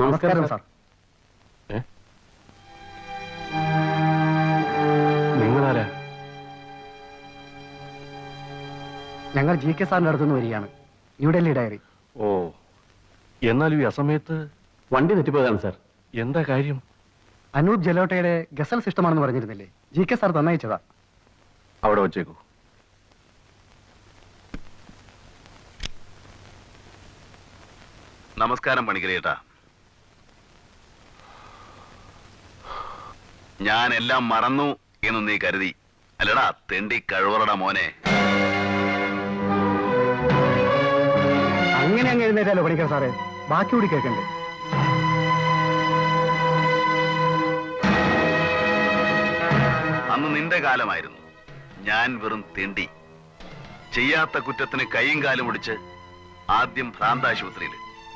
നമസ്കാരം സാർ. നിങ്ങളാരാ? ഞങ്ങൾ ജി കെ സാറിന്റെ അടുത്തുനിന്ന് വരികയാണ്. ന്യൂഡൽഹി ഡയറി. ഓ എന്നാലും ഈ അസമയത്ത് വണ്ടി തെറ്റിപ്പോയതാണ് സാർ. എന്താ കാര്യം? അനൂപ് ജലോട്ടയുടെ ഗസൽ സിസ്റ്റമാണെന്ന് പറഞ്ഞിരുന്നില്ലേ? ജി കെ സാർ തന്നയച്ചതാ. അവിടെ വച്ചേക്കൂ. നമസ്കാരം പണിക്കരേട്ടാ. ഞാൻ എല്ലാം മറന്നു എന്ന് നീ കരുതി. അല്ലടാ തെണ്ടി കഴിവറട മോനെ. അങ്ങനെ അങ്ങ് എഴുന്നേറ്റാലോ പണിക്കർ സാറേ? ബാക്കി കൂടി കേൾക്കണ്ടേ? അന്ന് നിന്റെ കാലമായിരുന്നു. ഞാൻ വെറും തെണ്ടി. ചെയ്യാത്ത കുറ്റത്തിന് കൈയും കാലും ഒടിച്ച് ആദ്യം ഭ്രാന്താശുപത്രിയിൽ